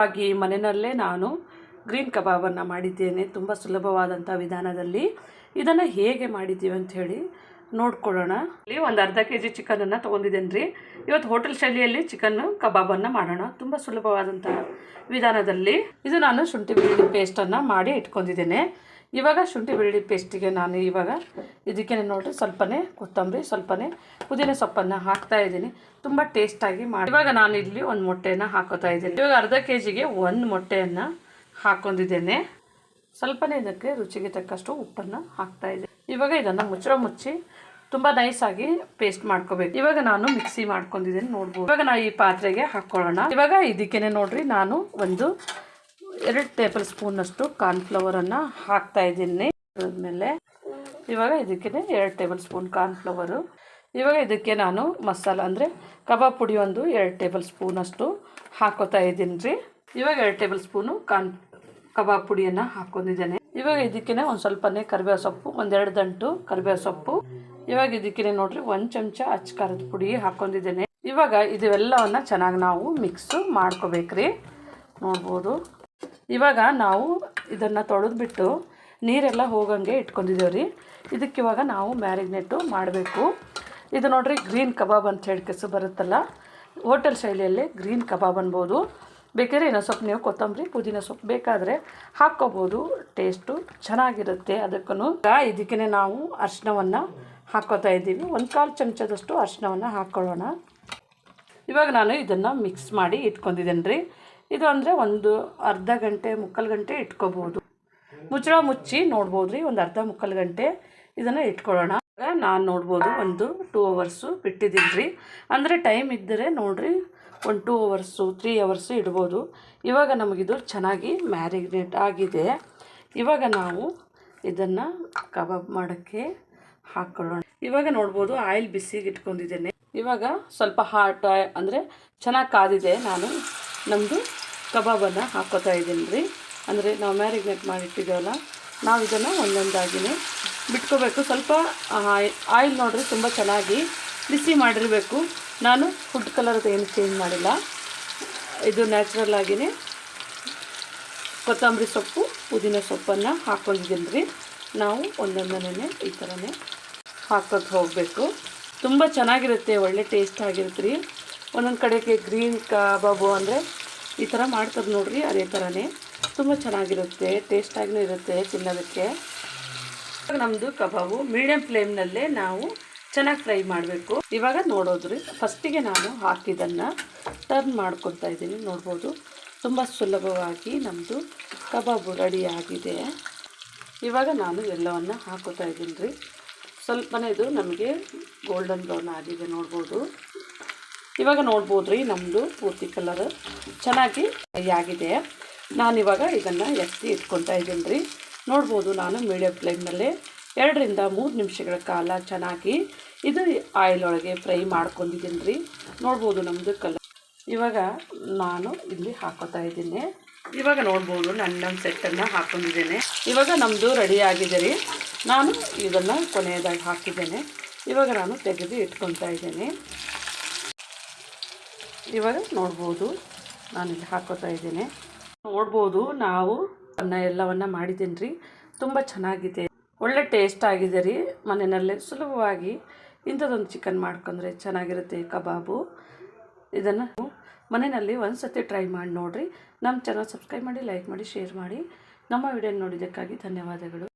ಹಾಗೆ ಮನೆಯಲ್ಲೇ ನಾನು ಗ್ರೀನ್ ಕಬಾಬನ್ನು ಮಾಡಿದ್ದೇನೆ ತುಂಬ ಸುಲಭವಾದಂಥ ವಿಧಾನದಲ್ಲಿ. ಇದನ್ನು ಹೇಗೆ ಮಾಡಿದ್ದೀವಿ ಅಂತ ಹೇಳಿ ನೋಡ್ಕೊಳ್ಳೋಣ. ಇಲ್ಲಿ ಒಂದು ಅರ್ಧ ಕೆ ಜಿ ಚಿಕನನ್ನು ತೊಗೊಂಡಿದ್ದೇನೆ ರೀ ಇವತ್ತು ಹೋಟೆಲ್ ಶೈಲಿಯಲ್ಲಿ ಚಿಕನ್ ಕಬಾಬನ್ನು ಮಾಡೋಣ. ತುಂಬ ಸುಲಭವಾದಂಥ ವಿಧಾನದಲ್ಲಿ. ಇದು ನಾನು ಶುಂಠಿ ಬೆಳ್ಳುಳ್ಳಿ ಪೇಸ್ಟನ್ನು ಮಾಡಿ ಇಟ್ಕೊಂಡಿದ್ದೇನೆ. ಇವಾಗ ಶುಂಠಿ ಬೆಳ್ಳುಳ್ಳಿ ಪೇಸ್ಟಿಗೆ ನಾನು ಇವಾಗ ಇದಕ್ಕೆ ನೋಡಿರಿ ಸ್ವಲ್ಪನೇ ಕೊತ್ತಂಬರಿ, ಸ್ವಲ್ಪನೇ ಪುದೀನ ಸೊಪ್ಪನ್ನು ಹಾಕ್ತಾ ಇದ್ದೀನಿ. ತುಂಬ ಟೇಸ್ಟಾಗಿ ಮಾಡಿ. ಇವಾಗ ನಾನು ಇಲ್ಲಿ ಒಂದು ಮೊಟ್ಟೆಯನ್ನು ಹಾಕೋತಾ ಇದ್ದೀನಿ. ಇವಾಗ ಅರ್ಧ ಕೆ ಜಿಗೆ ಒಂದು ಮೊಟ್ಟೆಯನ್ನು ಹಾಕೊಂಡಿದ್ದೇನೆ. ಸ್ವಲ್ಪನೇ ಇದಕ್ಕೆ ರುಚಿಗೆ ತಕ್ಕಷ್ಟು ಉಪ್ಪನ್ನು ಹಾಕ್ತಾ ಇದ್ದೀನಿ. ಇವಾಗ ಇದನ್ನು ಮುಚ್ಚಳ ಮುಚ್ಚಿ ತುಂಬ ನೈಸಾಗಿ ಪೇಸ್ಟ್ ಮಾಡ್ಕೋಬೇಕು. ಇವಾಗ ನಾನು ಮಿಕ್ಸಿ ಮಾಡ್ಕೊಂಡಿದ್ದೀನಿ, ನೋಡ್ಬೋದು. ಇವಾಗ ನಾವು ಈ ಪಾತ್ರೆಗೆ ಹಾಕ್ಕೊಳ್ಳೋಣ ಇವಾಗ ಇದಕ್ಕೇನೆ ನೋಡ್ರಿ, ನಾನು ಒಂದು ಎರಡು ಟೇಬಲ್ ಸ್ಪೂನಷ್ಟು ಕಾರ್ನ್ಫ್ಲವರನ್ನು ಹಾಕ್ತಾ ಇದ್ದೀನಿ. ಮೇಲೆ ಇವಾಗ ಇದಕ್ಕೆ ಎರಡು ಟೇಬಲ್ ಸ್ಪೂನ್ ಕಾರ್ನ್ಫ್ಲವರು. ಇವಾಗ ಇದಕ್ಕೆ ನಾನು ಮಸಾಲ ಅಂದರೆ ಕಬಾಬ್ ಪುಡಿ ಒಂದು ಎರಡು ಟೇಬಲ್ ಸ್ಪೂನಷ್ಟು ಹಾಕೋತಾ ಇದ್ದೀನಿ ರೀ. ಇವಾಗ ಎರಡು ಟೇಬಲ್ ಸ್ಪೂನು ಕಾರ್ನ್ ಕಬಾಬ್ ಪುಡಿಯನ್ನು ಹಾಕೊಂಡಿದ್ದೇನೆ ಇವಾಗ ಇದಕ್ಕೆ ಒಂದು ಸ್ವಲ್ಪನೇ ಕರಿಬೇವು ಸೊಪ್ಪು ಒಂದೆರಡು ದಂಟು ಕರಿಬೇವು ಸೊಪ್ಪು. ಇವಾಗ ಇದಕ್ಕೆ ನೋಡ್ರಿ ಒಂದು ಚಮಚ ಅಚ್ಚಕಾರದ ಪುಡಿ ಹಾಕೊಂಡಿದ್ದೇನೆ ಇವಾಗ ಇದೆಲ್ಲವನ್ನ ಚೆನ್ನಾಗಿ ನಾವು ಮಿಕ್ಸ್ ಮಾಡ್ಕೋಬೇಕ್ರಿ. ನೋಡ್ಬೋದು. ಇವಾಗ ನಾವು ಇದನ್ನು ತೊಳೆದ್ಬಿಟ್ಟು ನೀರೆಲ್ಲ ಹೋಗಂಗೆ ಇಟ್ಕೊಂಡಿದ್ದೇವೆ ರೀ. ಇದಕ್ಕೆ ಇವಾಗ ನಾವು ಮ್ಯಾರಿನೇಟು ಮಾಡಬೇಕು. ಇದು ನೋಡಿರಿ ಗ್ರೀನ್ ಕಬಾಬ್ ಅಂತ ಹೇಳಿ ಕೆಸು ಬರುತ್ತಲ್ಲ, ಹೋಟೆಲ್ ಶೈಲಿಯಲ್ಲಿ ಗ್ರೀನ್ ಕಬಾಬ್ ಅನ್ಬೋದು. ಬೇಕಾದ್ರೆ ಇನ್ನೊಂದು ಸ್ವಲ್ಪ ನೀವು ಕೊತ್ತಂಬರಿ, ಪುದೀನ ಸೊಪ್ಪು ಬೇಕಾದರೆ ಹಾಕ್ಕೋಬೋದು. ಟೇಸ್ಟು ಚೆನ್ನಾಗಿರುತ್ತೆ ಅದಕ್ಕೂ ಇದಕ್ಕೇ ನಾವು ಅರಿಶಿನವನ್ನು ಹಾಕೋತಾ ಇದ್ದೀವಿ. ಒಂದು ಕಾಲು ಚಮಚದಷ್ಟು ಅರಿಶಿನವನ್ನು ಹಾಕ್ಕೊಳ್ಳೋಣ. ಇವಾಗ ನಾನು ಇದನ್ನು ಮಿಕ್ಸ್ ಮಾಡಿ ಇಟ್ಕೊಂಡಿದ್ದೇನೆ ರೀ ಇದು ಅಂದರೆ ಒಂದು ಅರ್ಧ ಗಂಟೆ, ಮುಕ್ಕಾಲು ಗಂಟೆ ಇಟ್ಕೋಬೋದು. ಮುಚ್ಚಳ ಮುಚ್ಚಿ ನೋಡ್ಬೋದು ರೀ ಒಂದು ಅರ್ಧ ಮುಕ್ಕಾಲು ಗಂಟೆ ಇದನ್ನು ಇಟ್ಕೊಳ್ಳೋಣ. ನಾನು ನೋಡ್ಬೋದು ಒಂದು ಟೂ ಅವರ್ಸು ಬಿಟ್ಟಿದ್ದೀನಿ ರೀ ಅಂದರೆ ಟೈಮ್ ಇದ್ದರೆ ನೋಡಿರಿ, ಒಂದು ಟೂ ಅವರ್ಸು ತ್ರೀ ಅವರ್ಸು ಇಡ್ಬೋದು. ಇವಾಗ ನಮಗಿದು ಚೆನ್ನಾಗಿ ಮ್ಯಾರಿನೇಟ್ ಆಗಿದೆ. ಇವಾಗ ನಾವು ಇದನ್ನು ಕಬಾಬ್ ಮಾಡೋಕ್ಕೆ ಹಾಕ್ಕೊಳ್ಳೋಣ ಇವಾಗ ನೋಡ್ಬೋದು ಆಯಿಲ್ ಬಿಸಿಗೆ ಇಟ್ಕೊಂಡಿದ್ದೇನೆ. ಇವಾಗ ಸ್ವಲ್ಪ ಹಾಟ್ ಅಂದರೆ ಚೆನ್ನಾಗಿ ಕಾದಿದೆ. ನಾನು ನಮ್ಮದು ಕಬಾಬನ್ನು ಹಾಕ್ಕೋತಾ ಇದ್ದೀನಿ ರೀ. ಅಂದರೆ ನಾವು ಮ್ಯಾರಿನೇಟ್ ಮಾಡಿಟ್ಟಿದ್ದೇವಲ್ಲ, ನಾವು ಇದನ್ನು ಒಂದೊಂದಾಗಿನೇ ಬಿಟ್ಕೋಬೇಕು. ಸ್ವಲ್ಪ ಆಯಿಲ್ ನೋಡ್ರಿ ತುಂಬ ಚೆನ್ನಾಗಿ ಬಿಸಿ ಮಾಡಿರಬೇಕು. ನಾನು ಫುಡ್ ಕಲರ್ ಏನು ಚೇಂಜ್ ಮಾಡಿಲ್ಲ. ಇದು ನ್ಯಾಚುರಲ್ ಆಗಿಯೇ ಕೊತ್ತಂಬರಿ ಸೊಪ್ಪು, ಪುದೀನ ಸೊಪ್ಪನ್ನು ಹಾಕ್ಕೊಂಡಿದ್ದೀನಿ ರೀ. ನಾವು ಒಂದೊಂದನೇ ಈ ಥರನೇ ಹಾಕೋದು ಹೋಗಬೇಕು. ತುಂಬ ಚೆನ್ನಾಗಿರುತ್ತೆ, ಒಳ್ಳೆ ಟೇಸ್ಟ್ ಆಗಿರುತ್ತೆ ರೀ. ಒಂದೊಂದು ಕಡೆಗೆ ಗ್ರೀನ್ ಕಬಾಬು ಅಂದರೆ ಈ ಥರ ಮಾಡ್ತಾರೆ ನೋಡ್ರಿ, ಅದೇ ಥರನೇ. ತುಂಬ ಚೆನ್ನಾಗಿರುತ್ತೆ ಟೇಸ್ಟಾಗಿನೂ ಇರುತ್ತೆ ತಿನ್ನೋದಕ್ಕೆ. ನಮ್ಮದು ಕಬಾಬು ಮೀಡಿಯಮ್ ಫ್ಲೇಮ್ನಲ್ಲೇ ನಾವು ಚೆನ್ನಾಗಿ ಫ್ರೈ ಮಾಡಬೇಕು. ಇವಾಗ ನೋಡೋದ್ರಿ ಫಸ್ಟಿಗೆ ನಾನು ಹಾಕಿದ್ದನ್ನು ಟರ್ನ್ ಮಾಡ್ಕೊತಾ ಇದ್ದೀನಿ, ನೋಡ್ಬೋದು. ತುಂಬ ಸುಲಭವಾಗಿ ನಮ್ಮದು ಕಬಾಬು ರೆಡಿ ಆಗಿದೆ. ಇವಾಗ ನಾನು ಎಲ್ಲವನ್ನು ಹಾಕೋತಾ ಇದ್ದೀನಿ ರೀ. ಸ್ವಲ್ಪನೇ ಇದು ನಮಗೆ ಗೋಲ್ಡನ್ ಬ್ರೌನ್ ಆಗಿದೆ, ನೋಡ್ಬೋದು. ಇವಾಗ ನೋಡ್ಬೋದು ರೀ ನಮ್ಮದು ಪೂರ್ತಿ ಕಲರ್ ಚೆನ್ನಾಗಿ ಆಗಿದೆ. ನಾನಿವಾಗ ಇದನ್ನು ಎತ್ತಿ ಇಟ್ಕೊತಾ ಇದ್ದೀನಿ ರೀ ನೋಡ್ಬೋದು ನಾನು ಮೀಡಿಯಮ್ ಫ್ಲೇಮ್ನಲ್ಲೇ ಎರಡರಿಂದ ಮೂರು ನಿಮಿಷಗಳ ಕಾಲ ಚೆನ್ನಾಗಿ ಇದು ಆಯಿಲ್ ಒಳಗೆ ಫ್ರೈ ಮಾಡ್ಕೊಂಡಿದ್ದೀನಿ ರೀ ನೋಡ್ಬೋದು ನಮ್ಮದು ಕಲರ್. ಇವಾಗ ನಾನು ಇಲ್ಲಿ ಹಾಕೋತಾ ಇದ್ದೀನಿ. ಇವಾಗ ನೋಡ್ಬೋದು ನನ್ನ ಸೆಟ್ಟನ್ನು ಹಾಕೊಂಡಿದ್ದೇನೆ. ಇವಾಗ ನಮ್ಮದು ರೆಡಿ ಆಗಿದೆ ರೀ. ನಾನು ಇದನ್ನು ಕೊನೆಯದಾಗಿ ಹಾಕಿದ್ದೇನೆ. ಇವಾಗ ನಾನು ತೆಗೆದು ಇಟ್ಕೊತಾ ಇದ್ದೇನೆ. ಇವಾಗ ನೋಡ್ಬೋದು. ಇಲ್ಲಿ ಹಾಕೋತಾ ಇದ್ದೀನಿ. ನೋಡ್ಬೋದು ನಾವು ಅನ್ನ ಎಲ್ಲವನ್ನು ಮಾಡಿದ್ದೀನಿ ರೀ. ತುಂಬ ಚೆನ್ನಾಗಿದೆ. ಒಳ್ಳೆ ಟೇಸ್ಟ್ ಆಗಿದೆ ರೀ. ಮನೆಯಲ್ಲೇ ಸುಲಭವಾಗಿ ಇಂಥದ್ದೊಂದು ಚಿಕನ್ ಮಾಡ್ಕೊಂಡ್ರೆ ಚೆನ್ನಾಗಿರುತ್ತೆ ಕಬಾಬು. ಇದನ್ನು ಮನೆಯಲ್ಲಿ ಒಂದು ಸತಿ ಟ್ರೈ ಮಾಡಿ ನೋಡಿರಿ. ನಮ್ಮ ಚಾನಲ್ ಸಬ್ಸ್ಕ್ರೈಬ್ ಮಾಡಿ ಲೈಕ್ ಮಾಡಿ ಶೇರ್ ಮಾಡಿ. ನಮ್ಮ ವಿಡಿಯೋ ನೋಡಿದ್ದಕ್ಕಾಗಿ ಧನ್ಯವಾದಗಳು.